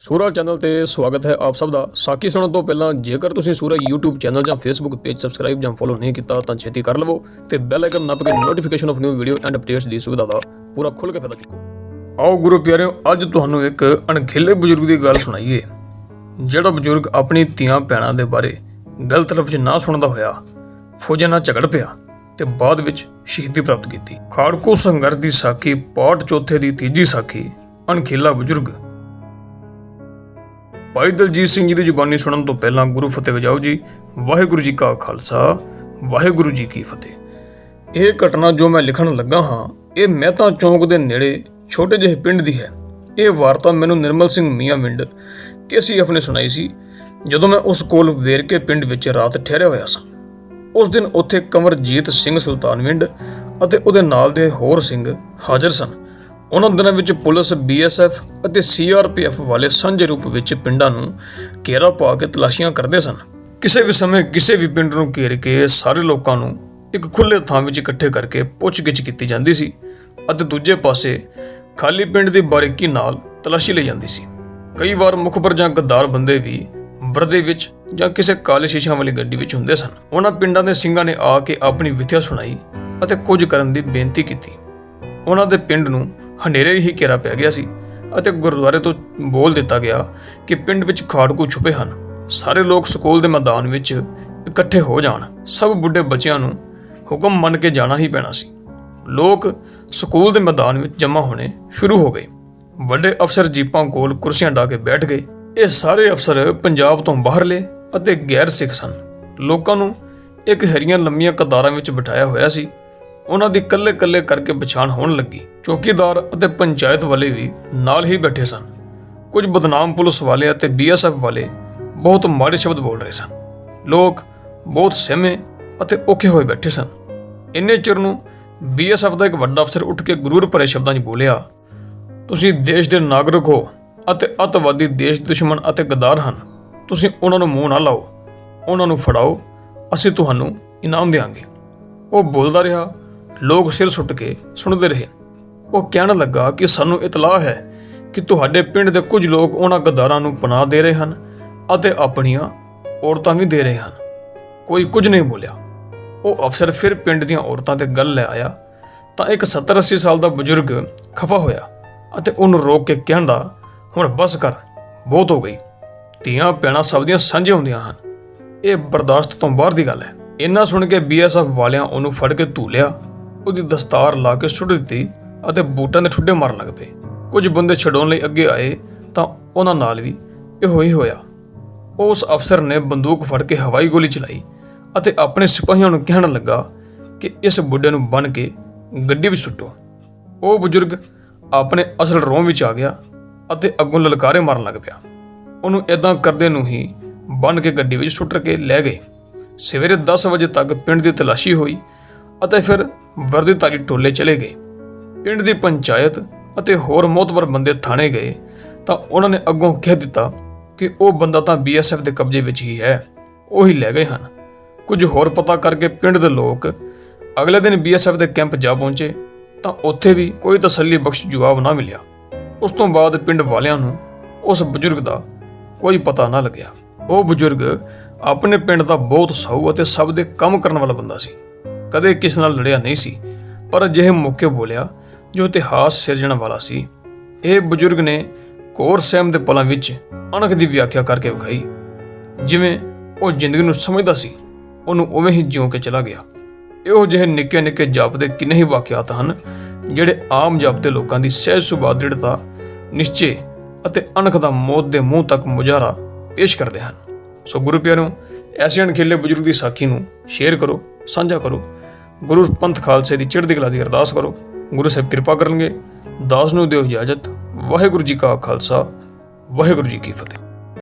ਸੂਰਜ channel ਤੇ ਸਵਾਗਤ ਹੈ ਆਪ ਸਭ ਦਾ। ਸਾਖੀ ਸੁਣਨ ਤੋਂ ਪਹਿਲਾਂ ਜੇਕਰ ਤੁਸੀਂ ਸੂਰਾ YouTube ਚੈਨਲ ਜਾਂ Facebook ਪੇਜ ਸਬਸਕ੍ਰਾਈਬ ਜਾਂ ਫੋਲੋ ਨਹੀਂ ਕੀਤਾ, ਤਾਂ ਛੇਤੀ ਕਰ ਲਵੋ ਤੇ ਬੈਲ ਆਈਕਨ ਨੱਪ ਕੇ notification of new video and updates ਦੀ ਸੁਵਿਧਾ ਦਾ ਪੂਰਾ ਖੁੱਲ੍ਹ ਕੇ ਫਾਇਦਾ ਚੁੱਕੋ। ਆਓ ਗੁਰੂ ਪਿਆਰਿਓ, ਅੱਜ ਤੁਹਾਨੂੰ ਇੱਕ ਅਣਖੀਲੇ ਬਜ਼ੁਰਗ ਦੀ ਗੱਲ ਸੁਣਾਈਏ, ਜਿਹੜਾ ਬਜ਼ੁਰਗ ਆਪਣੀ ਧੀਆਂ ਭੈਣਾਂ ਦੇ ਬਾਰੇ ਗਲਤ ਲਫ਼ਜ਼ ਨਾ ਸੁਣਦਾ ਹੋਇਆ, ਫੌਜਾਂ ਨਾਲ ਝਗੜ ਪਿਆ ਤੇ ਬਾਅਦ ਵਿੱਚ ਸ਼ਹੀਦੀ ਪ੍ਰਾਪਤ ਕੀਤੀ। ਖਾੜਕੂ ਸੰਘਰਸ਼ ਦੀ ਸਾਖੀ, ਪਾਠ ਚੌਥੇ ਦੀ ਤੀਜੀ ਸਾਖੀ, ਅਣਖੀਲਾ ਬਜ਼ੁਰਗ ਭਾਈ ਦਲਜੀਤ ਸਿੰਘ ਜੀ ਦੀ ਜ਼ੁਬਾਨੀ ਸੁਣਨ ਤੋਂ ਪਹਿਲਾਂ ਗੁਰੂ ਫਤਿਹ ਵਜਾਓ ਜੀ। ਵਾਹਿਗੁਰੂ ਜੀ ਕਾ ਖਾਲਸਾ, ਵਾਹਿਗੁਰੂ ਜੀ ਕੀ ਫਤਿਹ। ਇਹ ਘਟਨਾ ਜੋ ਮੈਂ ਲਿਖਣ ਲੱਗਾ ਹਾਂ, ਇਹ ਮਹਿਤਾ ਚੌਂਕ ਦੇ ਨੇੜੇ ਛੋਟੇ ਜਿਹੇ ਪਿੰਡ ਦੀ ਹੈ। ਇਹ ਵਾਰਤਾ ਮੈਨੂੰ ਨਿਰਮਲ ਸਿੰਘ ਮੀਆਂ ਮਿੰਡ ਕੇਸੀਐਫ ਨੇ ਸੁਣਾਈ ਸੀ, ਜਦੋਂ ਮੈਂ ਉਸ ਕੋਲ ਵੇਰਕੇ ਪਿੰਡ ਵਿੱਚ ਰਾਤ ਠਹਿਰਿਆ ਹੋਇਆ ਸਾਂ। ਉਸ ਦਿਨ ਉੱਥੇ ਕੰਵਰਜੀਤ ਸਿੰਘ ਸੁਲਤਾਨਵਿੰਡ ਅਤੇ ਉਹਦੇ ਨਾਲ ਦੇ ਹੋਰ ਸਿੰਘ ਹਾਜ਼ਰ ਸਨ। ਉਹਨਾਂ ਦਿਨਾਂ ਵਿੱਚ ਪੁਲਿਸ ਬੀਐਸਐਫ ਅਤੇ ਸੀਆਰਪੀਐਫ ਵਾਲੇ ਸਾਂਝੇ ਰੂਪ ਵਿੱਚ ਪਿੰਡਾਂ ਨੂੰ ਘੇਰਾ ਪਾ ਕੇ ਤਲਾਸ਼ੀਆਂ ਕਰਦੇ ਸਨ। ਕਿਸੇ ਵੀ ਸਮੇਂ ਕਿਸੇ ਵੀ ਪਿੰਡ ਨੂੰ ਘੇਰ ਕੇ ਸਾਰੇ ਲੋਕਾਂ ਨੂੰ ਇੱਕ ਖੁੱਲੇ ਥਾਂ ਵਿੱਚ ਇਕੱਠੇ ਕਰਕੇ ਪੁੱਛਗਿੱਛ ਕੀਤੀ ਜਾਂਦੀ ਸੀ ਅਤੇ ਦੂਜੇ ਪਾਸੇ ਖਾਲੀ ਪਿੰਡ ਦੀ ਬਾਰੀਕੀ ਨਾਲ ਤਲਾਸ਼ੀ ਲਈ ਜਾਂਦੀ ਸੀ। ਕਈ ਵਾਰ ਮੁਖਬਰ ਜਾਂ ਗੱਦਾਰ ਬੰਦੇ ਵੀ ਵਰਦੇ ਵਿੱਚ ਜਾਂ ਕਿਸੇ ਕਾਲੇ ਸ਼ੀਸ਼ਿਆਂ ਵਾਲੀ ਗੱਡੀ ਵਿੱਚ ਹੁੰਦੇ ਸਨ। ਉਹਨਾਂ ਪਿੰਡਾਂ ਦੇ ਸਿੰਘਾਂ ਨੇ ਆ ਕੇ ਆਪਣੀ ਵਿਥਿਆ ਸੁਣਾਈ ਅਤੇ ਕੁਝ ਕਰਨ ਦੀ ਬੇਨਤੀ ਕੀਤੀ। ਉਹਨਾਂ ਦੇ ਪਿੰਡ ਨੂੰ ਹਨੇਰੇ ਹੀ ਘੇਰਾ ਪੈ ਗਿਆ ਸੀ ਅਤੇ ਗੁਰਦੁਆਰੇ ਤੋਂ ਬੋਲ ਦਿੱਤਾ ਗਿਆ ਕਿ ਪਿੰਡ ਵਿੱਚ ਖਾੜਕੂ ਛੁਪੇ ਹਨ। ਸਾਰੇ ਲੋਕ ਸਕੂਲ ਦੇ ਮੈਦਾਨ ਵਿੱਚ ਇਕੱਠੇ ਹੋ ਜਾਣ। ਸਭ ਬੁੱਢੇ ਬੱਚਿਆਂ ਨੂੰ ਹੁਕਮ ਮੰਨ ਕੇ ਜਾਣਾ ਹੀ ਪੈਣਾ ਸੀ। ਲੋਕ ਸਕੂਲ ਦੇ ਮੈਦਾਨ ਵਿੱਚ ਜਮ੍ਹਾਂ ਹੋਣੇ ਸ਼ੁਰੂ ਹੋ ਗਏ। ਵੱਡੇ ਅਫਸਰ ਜੀਪਾਂ ਕੋਲ ਕੁਰਸੀਆਂ ਢਾ ਕੇ ਬੈਠ ਗਏ। ਇਹ ਸਾਰੇ ਅਫਸਰ ਪੰਜਾਬ ਤੋਂ ਬਾਹਰਲੇ ਅਤੇ ਗੈਰ ਸਿੱਖ ਸਨ। ਲੋਕਾਂ ਨੂੰ ਇੱਕ ਹਰੀਆਂ ਲੰਮੀਆਂ ਕਤਾਰਾਂ ਵਿੱਚ ਬਿਠਾਇਆ ਹੋਇਆ ਸੀ। ਉਹਨਾਂ ਦੀ ਕੱਲੇ-ਕੱਲੇ ਕਰਕੇ ਪਛਾਣ ਹੋਣ ਲੱਗੀ। ਚੌਕੀਦਾਰ ਅਤੇ ਪੰਚਾਇਤ ਵਾਲੇ ਵੀ ਨਾਲ ਹੀ ਬੈਠੇ ਸਨ। ਕੁਝ ਬਦਨਾਮ ਪੁਲਿਸ ਵਾਲੇ ਅਤੇ ਬੀਐਸਐਫ ਵਾਲੇ ਬਹੁਤ ਮਾੜੇ ਸ਼ਬਦ ਬੋਲ ਰਹੇ ਸਨ। ਲੋਕ ਬਹੁਤ ਸਹਿਮੇ ਅਤੇ ਔਖੇ ਹੋਏ ਬੈਠੇ ਸਨ। ਇੰਨੇ ਚਿਰ ਨੂੰ ਬੀਐਸਐਫ ਦਾ ਇੱਕ ਵੱਡਾ ਅਫਸਰ ਉੱਠ ਕੇ ਗਰੂਰ ਭਰੇ ਸ਼ਬਦਾਂ 'ਚ ਬੋਲਿਆ, ਤੁਸੀਂ ਦੇਸ਼ ਦੇ ਨਾਗਰਿਕ ਹੋ ਅਤੇ ਅੱਤਵਾਦੀ ਦੇਸ਼ ਦੁਸ਼ਮਣ ਅਤੇ ਗਦਾਰ ਹਨ। ਤੁਸੀਂ ਉਹਨਾਂ ਨੂੰ ਮੂੰਹ ਨਾ ਲਾਓ, ਉਹਨਾਂ ਨੂੰ ਫੜਾਓ, ਅਸੀਂ ਤੁਹਾਨੂੰ ਇਨਾਮ ਦੇਵਾਂਗੇ ਉਹ ਬੋਲਦਾ ਰਿਹਾ ਲੋਕ ਸਿਰ ਸੁੱਟ ਕੇ ਸੁਣਦੇ ਰਹੇ। ਉਹ ਕਹਿਣ ਲੱਗਾ ਕਿ ਸਾਨੂੰ ਇਤਲਾਹ ਹੈ ਕਿ ਤੁਹਾਡੇ ਪਿੰਡ ਦੇ ਕੁਝ ਲੋਕ ਉਹਨਾਂ ਗਦਾਰਾਂ ਨੂੰ ਪਨਾਹ ਦੇ ਰਹੇ ਹਨ ਅਤੇ ਆਪਣੀਆਂ ਔਰਤਾਂ ਵੀ ਦੇ ਰਹੇ ਹਨ। ਕੋਈ ਕੁਝ ਨਹੀਂ ਬੋਲਿਆ। ਉਹ ਅਫਸਰ ਫਿਰ ਪਿੰਡ ਦੀਆਂ ਔਰਤਾਂ ਤੇ ਗੱਲ ਲੈ ਆਇਆ ਤਾਂ ਇੱਕ 70 80 ਸਾਲ ਦਾ ਬਜ਼ੁਰਗ ਖਫਾ ਹੋਇਆ ਅਤੇ ਉਹਨੂੰ ਰੋਕ ਕੇ ਕਹਿੰਦਾ, ਹੁਣ ਬਸ ਕਰ, ਬਹੁਤ ਹੋ ਗਈ। ਧੀਆਂ ਪੈਣਾ ਸਭ ਦੀਆਂ ਸਾਂਝੀਆਂ ਹੁੰਦੀਆਂ ਹਨ। ਇਹ ਬਰਦਾਸ਼ਤ ਤੋਂ ਬਾਹਰ ਦੀ ਗੱਲ ਹੈ। ਇੰਨਾ ਸੁਣ ਕੇ ਬੀਐਸਐਫ ਵਾਲਿਆਂ ਉਹਨੂੰ ਫੜ ਕੇ ਧੂਲਿਆ ਉਹਦੀ ਦਸਤਾਰ ਲਾ ਕੇ ਸੁੱਟ ਦਿੱਤੀ ਅਤੇ ਬੂਟਾਂ ਦੇ ਠੁੱਡੇ ਮਾਰਨ ਲੱਗ ਪਏ। ਕੁਝ ਬੰਦੇ ਛਡਾਉਣ ਲਈ ਅੱਗੇ ਆਏ ਤਾਂ ਉਹਨਾਂ ਨਾਲ ਵੀ ਇਹੋ ਹੀ ਹੋਇਆ। ਉਸ ਅਫਸਰ ਨੇ ਬੰਦੂਕ ਫੜ ਕੇ ਹਵਾਈ ਗੋਲੀ ਚਲਾਈ ਅਤੇ ਆਪਣੇ ਸਿਪਾਹੀਆਂ ਨੂੰ ਕਹਿਣ ਲੱਗਾ ਕਿ ਇਸ ਬੁੱਢੇ ਨੂੰ ਬੰਨ ਕੇ ਗੱਡੀ ਵਿੱਚ ਸੁੱਟੋ। ਉਹ ਬਜ਼ੁਰਗ ਆਪਣੇ ਅਸਲ ਰੋਮ ਵਿੱਚ ਆ ਗਿਆ ਅਤੇ ਅੱਗੋਂ ਲਲਕਾਰੇ ਮਾਰਨ ਲੱਗ ਪਿਆ। ਉਹਨੂੰ ਇਦਾਂ ਕਰਦੇ ਨੂੰ ਹੀ ਬੰਨ ਕੇ ਗੱਡੀ ਵਿੱਚ ਸੁੱਟ ਕੇ ਲੈ ਗਏ। ਸਵੇਰੇ 10 ਵਜੇ ਤੱਕ ਪਿੰਡ ਦੀ ਤਲਾਸ਼ੀ ਹੋਈ ਅਤੇ ਫਿਰ ਵਰਦੀਧਾਰੀ ਟੋਲੇ ਚਲੇ ਗਏ। ਪਿੰਡ ਦੀ ਪੰਚਾਇਤ ਅਤੇ ਹੋਰ ਮੋਤਬਰ ਬੰਦੇ ਥਾਣੇ ਗਏ ਤਾਂ ਉਹਨਾਂ ਨੇ ਅੱਗੋਂ ਕਹਿ ਦਿੱਤਾ ਕਿ ਉਹ ਬੰਦਾ ਤਾਂ ਬੀਐਸਐਫ ਦੇ ਕਬਜ਼ੇ ਵਿੱਚ ਹੀ ਹੈ। ਉਹ ਹੀ ਲੈ ਗਏ ਹਨ। ਕੁਝ ਹੋਰ ਪਤਾ ਕਰਕੇ ਪਿੰਡ ਦੇ ਲੋਕ ਅਗਲੇ ਦਿਨ ਬੀਐਸਐਫ ਦੇ ਕੈਂਪ ਜਾ ਪਹੁੰਚੇ ਤਾਂ ਉੱਥੇ ਵੀ ਕੋਈ ਤਸੱਲੀ ਬਖਸ਼ ਜਵਾਬ ਨਾ ਮਿਲਿਆ। ਉਸ ਤੋਂ ਬਾਅਦ ਪਿੰਡ ਵਾਲਿਆਂ ਨੂੰ ਉਸ ਬਜ਼ੁਰਗ ਦਾ ਕੋਈ ਪਤਾ ਨਾ ਲੱਗਿਆ। ਉਹ ਬਜ਼ੁਰਗ ਆਪਣੇ ਪਿੰਡ ਦਾ ਬਹੁਤ ਸਾਊ ਅਤੇ ਸਭ ਦੇ ਕੰਮ ਕਰਨ ਵਾਲਾ ਬੰਦਾ ਸੀ। ਕਦੇ ਕਿਸ ਨਾਲ ਲੜਿਆ ਨਹੀਂ ਸੀ, ਪਰ ਅਜਿਹੇ ਮੌਕੇ ਬੋਲਿਆ ਜੋ ਇਤਿਹਾਸ ਸਿਰਜਣ ਵਾਲਾ ਸੀ। ਇਹ ਬਜ਼ੁਰਗ ਨੇ ਕੋਰ ਸਹਿਮ ਦੇ ਪਲਾਂ ਵਿੱਚ ਅਣਖ ਦੀ ਵਿਆਖਿਆ ਕਰਕੇ ਵਿਖਾਈ। ਜਿਵੇਂ ਉਹ ਜ਼ਿੰਦਗੀ ਨੂੰ ਸਮਝਦਾ ਸੀ, ਉਹਨੂੰ ਉਵੇਂ ਹੀ ਜਿਉਂ ਕੇ ਚਲਾ ਗਿਆ। ਇਹੋ ਜਿਹੇ ਨਿੱਕੇ ਨਿੱਕੇ ਜਾਪਦੇ ਕਿੰਨੇ ਹੀ ਵਾਕਿਆਤ ਹਨ, ਜਿਹੜੇ ਆਮ ਜਾਪਦੇ ਲੋਕਾਂ ਦੀ ਸਹਿਜ ਸੁਭਾਅ, ਦ੍ਰਿੜਤਾ, ਨਿਸ਼ਚੇ ਅਤੇ ਅਣਖ ਦਾ ਮੌਤ ਦੇ ਮੂੰਹ ਤੱਕ ਮੁਜ਼ਾਹਰਾ ਪੇਸ਼ ਕਰਦੇ ਹਨ। ਸੋ ਗੁਰੂ ਪਿਆਰੋ, ਐਸੇ ਅਣਖੀਲੇ ਬਜ਼ੁਰਗ ਦੀ ਸਾਖੀ ਨੂੰ ਸ਼ੇਅਰ ਕਰੋ, ਸਾਂਝਾ ਕਰੋ। ਗੁਰੂ ਪੰਥ ਖਾਲਸੇ ਦੀ ਚੜ੍ਹਦੀ ਕਲਾ ਦੀ ਅਰਦਾਸ ਕਰੋ। ਗੁਰੂ ਸਾਹਿਬ ਕਿਰਪਾ ਕਰਨਗੇ। ਦਾਸ ਨੂੰ ਦਿਓ ਇਜਾਜ਼ਤ। ਵਾਹਿਗੁਰੂ ਜੀ ਕਾ ਖਾਲਸਾ। ਵਾਹਿਗੁਰੂ ਜੀ ਕੀ ਫਤਿਹ।